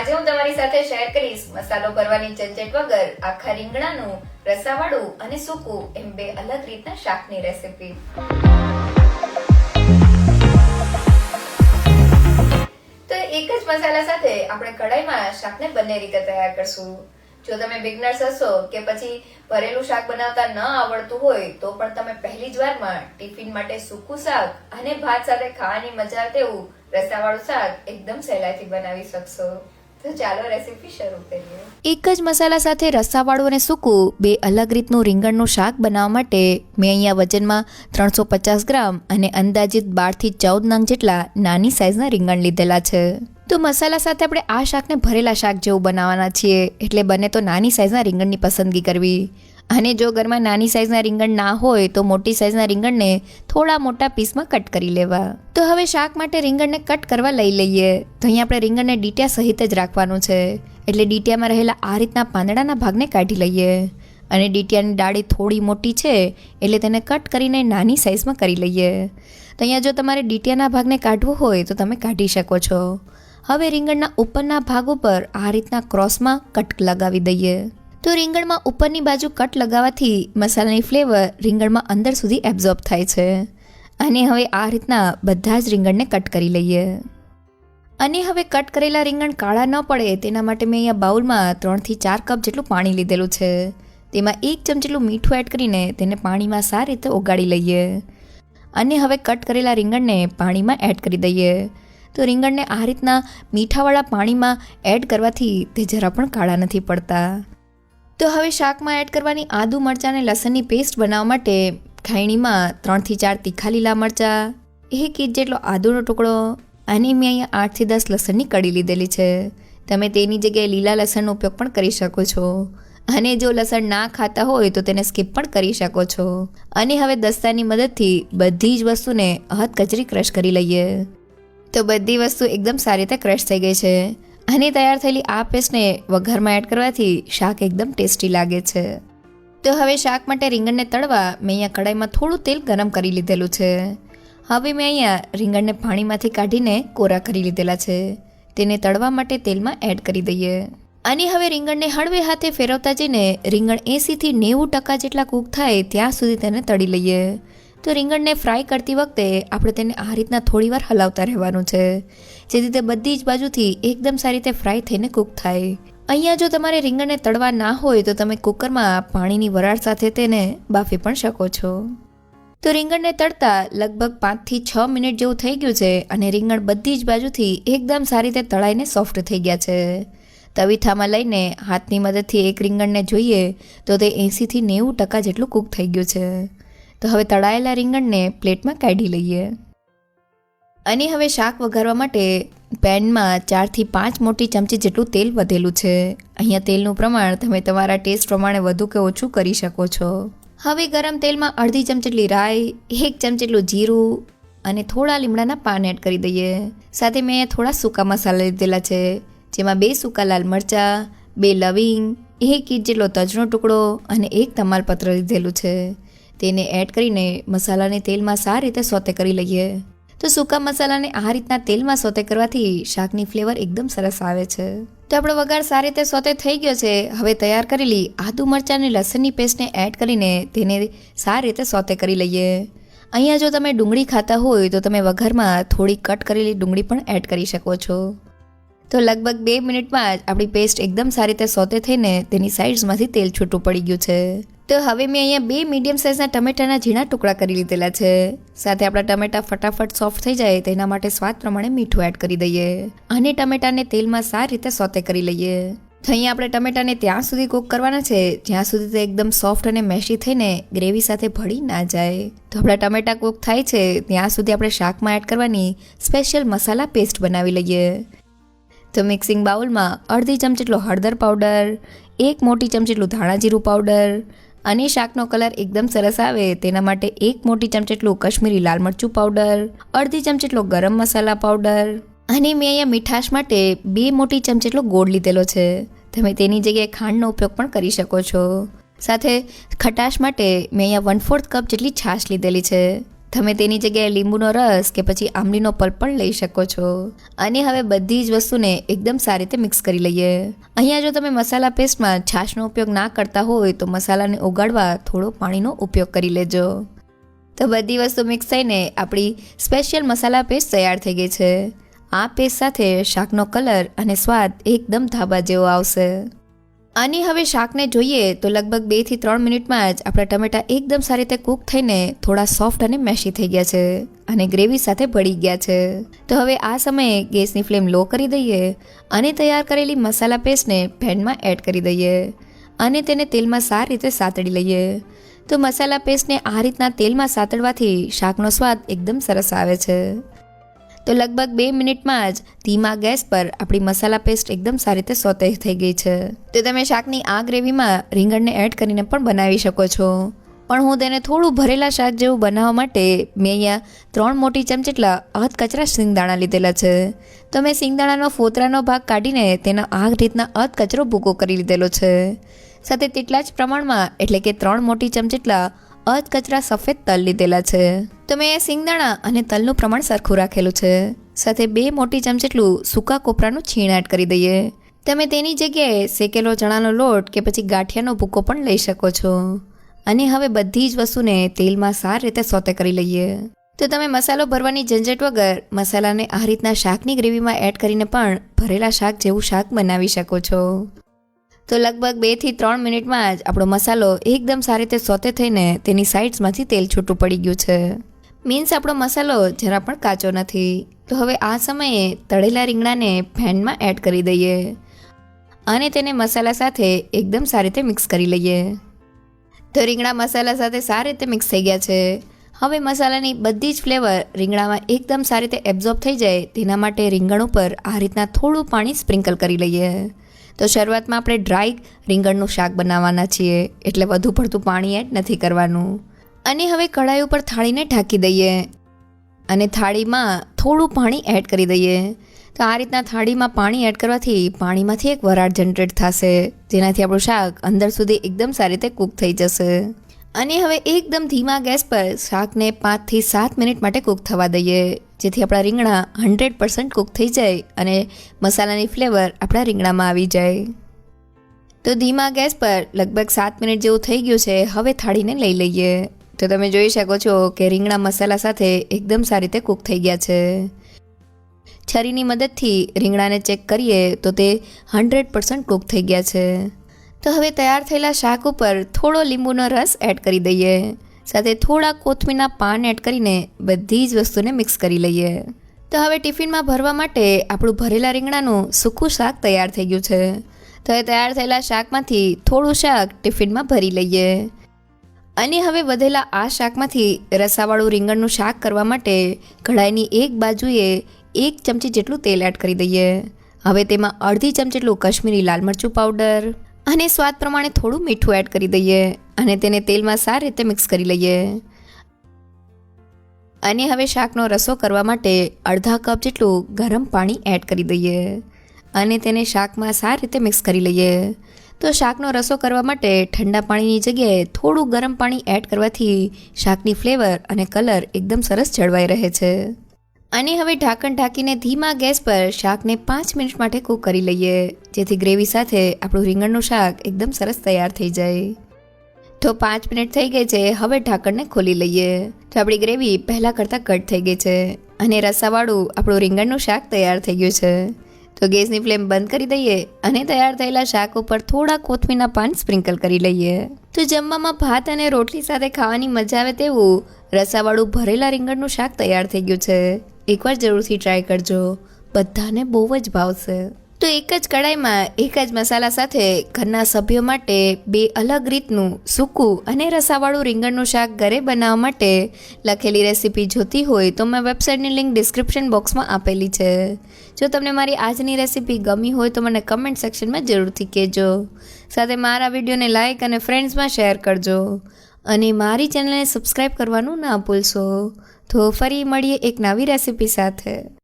Add કરીશ મસાલો કરવાની ઝંઝટ વગર આખા રીંગણાનું, રસાવાળું અને સૂકું એમ બે અલગ રીતના શાકની રેસીપી તો એક જ મસાલા સાથે આપણે કઢાઈમાં શાકને બંને રીતે તૈયાર કરશું. જો તમે બિગનર્સ હશો કે પછી ભરેલું શાક બનાવતા ન આવડતું હોય, તો પણ તમે પહેલી જ વારમાં ટિફિન માટે સૂકું શાક અને ભાત સાથે ખાવાની મજા તેવું રસાવાળું શાક એકદમ સહેલાઈથી બનાવી શકશો. એક જ મસાલા સાથે રસાવાળું અને સૂકું બે અલગ રીતનું રીંગણનું શાક બનાવવા માટે મેં અહીંયા વજનમાં ત્રણસો પચાસ ગ્રામ અને અંદાજિત બારથી ચૌદ નંગ જેટલા નાની સાઇઝના રીંગણ લીધેલા છે. તો મસાલા સાથે આપણે આ શાકને ભરેલા શાક જેવું બનાવવાના છીએ, એટલે બને તો નાની સાઇઝના રીંગણની પસંદગી કરવી. અને જો ઘરમાં નાની સાઇઝના રીંગણ ના હોય, તો મોટી સાઇઝના રીંગણને થોડા મોટા પીસમાં કટ કરી લેવા. તો હવે શાક માટે રીંગણને કટ કરવા લઈ લઈએ. તો અહીંયા આપણે રીંગણને ડીટિયા સહિત જ રાખવાનું છે. એટલે ડીટિયામાં રહેલા આ રીતના પાંદડાના ભાગને કાઢી લઈએ. અને ડીટિયાની ડાળી થોડી મોટી છે, એટલે તેને કટ કરીને નાની સાઇઝમાં કરી લઈએ. તો અહીંયા જો તમારે ડીટિયાના ભાગને કાઢવો હોય, તો તમે કાઢી શકો છો. હવે રીંગણના ઉપરના ભાગ ઉપર આ રીતના ક્રોસમાં કટ લગાવી દઈએ. તો રીંગણમાં ઉપરની બાજુ કટ લગાવવાથી મસાલાની ફ્લેવર રીંગણમાં અંદર સુધી એબ્ઝોર્બ થાય છે. અને હવે આ રીતના બધા જ રીંગણને કટ કરી લઈએ. અને હવે કટ કરેલા રીંગણ કાળા ન પડે તેના માટે મેં અહીંયા બાઉલમાં ત્રણથી ચાર કપ જેટલું પાણી લીધેલું છે. તેમાં એક ચમચેલું મીઠું એડ કરીને તેને પાણીમાં સારી રીતે ઓગાળી લઈએ. અને હવે કટ કરેલા રીંગણને પાણીમાં એડ કરી દઈએ. તો રીંગણને આ રીતના મીઠાવાળા પાણીમાં એડ કરવાથી તે જરા પણ કાળા નથી પડતા. તો હવે શાકમાં એડ કરવાની આદુ મરચાં અને લસણની પેસ્ટ બનાવવા માટે ખાયણીમાં ત્રણથી ચાર તીખા લીલા મરચાં, એક ઇંચ જેટલો આદુનો ટુકડો અને મેં અહીંયા આઠથી દસ લસણની કડી લીધેલી છે. તમે તેની જગ્યાએ લીલા લસણનો ઉપયોગ પણ કરી શકો છો. અને જો લસણ ના ખાતા હોય તો તેને સ્કીપ પણ કરી શકો છો. અને હવે દસ્તાની મદદથી બધી જ વસ્તુને હદ કચરી ક્રશ કરી લઈએ. તો બધી વસ્તુ એકદમ સારી રીતે ક્રશ થઈ ગઈ છે. અને તૈયાર થયેલી આ પેસ્ટને વઘારમાં એડ કરવાથી શાક એકદમ ટેસ્ટી લાગે છે. તો હવે શાક માટે રીંગણને તળવા મેં અહીંયા કડાઈમાં થોડું તેલ ગરમ કરી લીધેલું છે. હવે મેં અહીંયા રીંગણને પાણીમાંથી કાઢીને કોરા કરી લીધેલા છે. તેને તળવા માટે તેલમાં એડ કરી દઈએ. અને હવે રીંગણને હળવે હાથે ફેરવતા જઈને રીંગણ એંસીથી નેવું ટકા જેટલા કૂક થાય ત્યાં સુધી તેને તળી લઈએ. તો રીંગણને ફ્રાય કરતી વખતે આપણે તેને આ રીતના થોડીવાર હલાવતા રહેવાનું છે. જેથી તે બધી જ બાજુથી એકદમ સારી રીતે ફ્રાય થઈને કૂક થાય. અહીંયા જો તમારે રીંગણને તળવા ના હોય તો તમે કુકરમાં પાણીની વરાળ સાથે તેને બાફી પણ શકો છો. તો રીંગણને તળતા લગભગ પાંચથી છ મિનિટ જેવું થઈ ગયું છે અને રીંગણ બધી જ બાજુથી એકદમ સારી રીતે તળાઈને સોફ્ટ થઈ ગયા છે. તવીથામાં લઈને હાથની મદદથી એક રીંગણને જોઈએ તો તે એંસીથી નેવું ટકા જેટલું કૂક થઈ ગયું છે. તો હવે તળાયેલા રીંગણને પ્લેટમાં કાઢી લઈએ. અને હવે શાક વઘારવા માટે પેનમાં ચારથી પાંચ મોટી ચમચી જેટલું તેલ વધેલું છે. અહીંયા તેલનું પ્રમાણ તમે તમારા ટેસ્ટ પ્રમાણે વધુ કે ઓછું કરી શકો છો. હવે ગરમ તેલમાં અડધી ચમચેટલી રાઈ, એક ચમચી જેટલું જીરું અને થોડા લીમડાના પાન એડ કરી દઈએ. સાથે મેં થોડા સૂકા મસાલા લીધેલા છે, જેમાં બે સૂકા લાલ મરચાં, બે લવિંગ, એક ઇંચ જેટલો તજનો ટુકડો અને એક તમાલપત્ર લીધેલું છે. તેને એડ કરીને મસાલાને તેલમાં સારી રીતે સોતે કરી લઈએ. તો સૂકા મસાલાને આ રીતના તેલમાં સોતે કરવાથી શાકની ફ્લેવર એકદમ સરસ આવે છે. તો આપણો વઘાર સારી રીતે સોતે થઈ ગયો છે. હવે તૈયાર કરેલી આદુ મરચાં અને લસણની પેસ્ટને એડ કરીને તેને સારી રીતે સોતે કરી લઈએ. અહીંયા જો તમે ડુંગળી ખાતા હોય તો તમે વઘારમાં થોડી કટ કરેલી ડુંગળી પણ એડ કરી શકો છો. તો લગભગ બે મિનિટમાં જ આપણી પેસ્ટ એકદમ સારી રીતે સોતે થઈને તેની સાઇડ્સમાંથી તેલ છૂટું પડી ગયું છે. તો હવે મેં અહીંયા બે મીડિયમ સાઇઝના ટમેટાના ઝીણા ટુકડા કરી લીધેલા છે. સાથે આપણા ટમેટા ફટાફટ સોફ્ટ થઈ જાય તેના માટે સ્વાદ પ્રમાણે મીઠું એડ કરી દઈએ. અને ટમેટાને તેલમાં સારી રીતે સોતે કરી લઈએ. તો અહીંયા આપણે ટમેટાને ત્યાં સુધી કૂક કરવાના છે. જ્યાં સુધી તે એકદમ સોફ્ટ અને મેશી થઈને ગ્રેવી સાથે ભળી ના જાય. તો આપણા ટમેટા કૂક થાય છે, ત્યાં સુધી આપણે શાકમાં એડ કરવાની સ્પેશિયલ મસાલા પેસ્ટ બનાવી લઈએ. તો મિક્સિંગ બાઉલમાં અડધી ચમચી જેટલો હળદર પાવડર એક મોટી ચમચી જેટલું ધાણા પાવડર અને શાકનો કલર એકદમ સરસ આવે, તેના માટે એક મોટી ચમચી જેટલું કશ્મીરી લાલ મરચું પાવડર અડધી ચમચી જેટલો ગરમ મસાલા પાવડર અને મેં અહીંયા મીઠાશ માટે બે મોટી ચમચી જેટલો ગોળ લીધેલો છે. તમે તેની જગ્યાએ ખાંડનો ઉપયોગ પણ કરી શકો છો. સાથે ખટાશ માટે મેં અહીંયા વન ફોર્થ કપ જેટલી છાશ લીધેલી છે. તમે તેની જગ્યાએ લીંબુનો રસ કે પછી આમલીનો પલ્પ પણ લઈ શકો છો. અને હવે બધી જ વસ્તુને એકદમ સારી રીતે મિક્સ કરી લઈએ. અહીંયા જો તમે મસાલા પેસ્ટમાં છાશનો ઉપયોગ ના કરતા હોય તો મસાલાને ઓગાળવા થોડો પાણીનો ઉપયોગ કરી લેજો. તો બધી વસ્તુ મિક્સ થઈને આપણી સ્પેશિયલ મસાલા પેસ્ટ તૈયાર થઈ ગઈ છે. આ પેસ્ટ સાથે શાકનો કલર અને સ્વાદ એકદમ ધાબા જેવો આવશે. અને હવે શાકને જોઈએ તો લગભગ બેથી ત્રણ મિનિટમાં જ આપણા ટમેટા એકદમ સારી રીતે કૂક થઈને થોડા સોફ્ટ અને મેશી થઈ ગયા છે અને ગ્રેવી સાથે ભળી ગયા છે. તો હવે આ સમયે ગેસની ફ્લેમ લો કરી દઈએ અને તૈયાર કરેલી મસાલા પેસ્ટને પેનમાં એડ કરી દઈએ અને તેને તેલમાં સારી રીતે સાતડી લઈએ. તો મસાલા પેસ્ટને આ રીતના તેલમાં સાતડવાથી શાકનો સ્વાદ એકદમ સરસ આવે છે. તો લગભગ બે મિનિટમાં જ ધીમા ગેસ પર આપણી મસાલા પેસ્ટ એકદમ સારી રીતે સોતે થઈ ગઈ છે. તો તમે શાકની આ ગ્રેવીમાં રીંગણને એડ કરીને પણ બનાવી શકો છો. પણ હું તેને થોડું ભરેલા શાક જેવું બનાવવા માટે મેં અહીંયા ત્રણ મોટી ચમચેટલા અધ કચરા સિંગદાણા લીધેલા છે. તો મેં સિંગદાણાનો ફોતરાનો ભાગ કાઢીને તેનો આ રીતના અધ કચરો ભૂકો કરી લીધેલો છે. સાથે તેટલા જ પ્રમાણમાં, એટલે કે ત્રણ મોટી ચમચેટલા અધ કચરા સફેદ તલ લીધેલા છે. તો મેં સિંગદાણા અને તલનું પ્રમાણ સરખું રાખેલું છે. સાથે બે મોટી ચમચેટલું સૂકા કોપરાનું છીણ એડ કરી દઈએ. તમે તેની જગ્યાએ શેકેલો ચણાનો લોટ કે પછી ગાંઠિયાનો ભૂકો પણ લઈ શકો છો. અને હવે બધી જ વસ્તુને તેલમાં સારી રીતે સોતે કરી લઈએ. તો તમે મસાલો ભરવાની ઝંઝટ વગર મસાલાને આ રીતના શાકની ગ્રેવીમાં એડ કરીને પણ ભરેલા શાક જેવું શાક બનાવી શકો છો. તો લગભગ બેથી ત્રણ મિનિટમાં જ આપણો મસાલો એકદમ સારી રીતે સોતે થઈને તેની સાઇડ્સમાંથી તેલ છૂટું પડી ગયું છે. મીન્સ આપણો મસાલો જરા પણ કાચો નથી. તો હવે આ સમયે તળેલા રીંગણાને પેનમાં એડ કરી દઈએ અને તેને મસાલા સાથે એકદમ સારી રીતે મિક્સ કરી લઈએ. તો રીંગણા મસાલા સાથે સારી રીતે મિક્સ થઈ ગયા છે. હવે મસાલાની બધી જ ફ્લેવર રીંગણામાં એકદમ સારી રીતે એબ્ઝોર્બ થઈ જાય, તેના માટે રીંગણ ઉપર આ રીતના થોડું પાણી સ્પ્રિંકલ કરી લઈએ. તો શરૂઆતમાં આપણે ડ્રાય રીંગણનું શાક બનાવવાના છીએ, એટલે વધુ પડતું પાણી એડ નથી કરવાનું. અને હવે કઢાઈ ઉપર થાળીને ઢાંકી દઈએ. અને થાળીમાં થોડું પાણી એડ કરી દઈએ. તો આ રીતના થાળીમાં પાણી એડ કરવાથી પાણીમાંથી એક વરાળ જનરેટ થશે, જેનાથી આપણું શાક અંદર સુધી એકદમ સારી રીતે કૂક થઈ જશે. અને હવે એકદમ ધીમા ગેસ પર શાકને પાંચથી સાત મિનિટ માટે કૂક થવા દઈએ. જેથી આપણા રીંગણા હંડ્રેડ પર્સન્ટ કૂક થઈ જાય અને મસાલાની ફ્લેવર આપણા રીંગણામાં આવી જાય. તો ધીમા ગેસ પર લગભગ સાત મિનિટ જેવું થઈ ગયું છે, હવે થાળીને લઈ લઈએ. તો તમે જોઈ શકો છો કે રીંગણા મસાલા સાથે એકદમ સારી રીતે કૂક થઈ ગયા છે. છરીની મદદથી રીંગણાને ચેક કરીએ તો તે હંડ્રેડ પર્સન્ટ કૂક થઈ ગયા છે. તો હવે તૈયાર થયેલા શાક ઉપર થોડો લીંબુનો રસ એડ કરી દઈએ. સાથે થોડા કોથમીરના પાન એડ કરીને બધી જ વસ્તુને મિક્સ કરી લઈએ. તો હવે ટિફિનમાં ભરવા માટે આપણું ભરેલા રીંગણાનું સૂકું શાક તૈયાર થઈ ગયું છે. તો એ તૈયાર થયેલા શાકમાંથી થોડું શાક ટિફિનમાં ભરી લઈએ. અને હવે વધેલા આ શાકમાંથી રસાવાળું રીંગણનું શાક કરવા માટે કઢાઈની એક બાજુએ એક ચમચી જેટલું તેલ એડ કરી દઈએ. હવે તેમાં અડધી ચમચી જેટલું કશ્મીરી લાલ મરચું પાવડર અને સ્વાદ પ્રમાણે થોડું મીઠું એડ કરી દઈએ અને તેને તેલમાં સારી રીતે મિક્સ કરી લઈએ. અને હવે શાકનો રસો કરવા માટે અડધા કપ જેટલું ગરમ પાણી એડ કરી દઈએ અને તેને શાકમાં સારી રીતે મિક્સ કરી લઈએ. તો શાકનો રસો કરવા માટે ઠંડા પાણીની જગ્યાએ થોડું ગરમ પાણી એડ કરવાથી શાકની ફ્લેવર અને કલર એકદમ સરસ જળવાઈ રહે છે. અને હવે ઢાંકણ ઢાંકીને ધીમા ગેસ પર શાકને પાંચ મિનિટ માટે કૂક કરી લઈએ, જેથી ગ્રેવી સાથે આપણું રીંગણનું શાક એકદમ સરસ તૈયાર થઈ જાય. તો પાંચ મિનિટ થઈ ગઈ છે, હવે ઢાંકણને ખોલી લઈએ. તો આપણી ગ્રેવી પહેલાં કરતાં કટ થઈ ગઈ છે અને રસાવાળું આપણું રીંગણનું શાક તૈયાર થઈ ગયું છે. તો ગેસની ફ્લેમ બંધ કરી દઈએ અને તૈયાર થયેલા શાક ઉપર થોડા કોથમીના પાન સ્પ્રિંકલ કરી લઈએ. તો જમવામાં ભાત અને રોટલી સાથે ખાવાની મજા આવે તેવું રસાવાળું ભરેલા રીંગણનું શાક તૈયાર થઈ ગયું છે. એકવાર જરૂરથી ટ્રાય કરજો. બધાને બહુ જ ભાવશે. તો એક જ કડાઈમાં એક જ મસાલા સાથે ઘરના સભ્યો માટે બે અલગ રીતનું સૂકું અને રસાવાળું રીંગણનું શાક ઘરે બનાવવા માટે લખેલી રેસીપી જોતી હોય તો મેં વેબસાઇટની લિંક ડિસ્ક્રિપ્શન બોક્સમાં આપેલી છે. જો તમને મારી આજની રેસીપી ગમી હોય તો મને કમેન્ટ સેક્શનમાં જરૂરથી કહેજો. સાથે મારા વિડીયોને લાઇક અને ફ્રેન્ડ્સમાં શેર કરજો. અને મારી ચેનલને સબસ્ક્રાઈબ કરવાનું ના ભૂલશો. તો ફરી મળીએ એક નવી રેસીપી સાથે.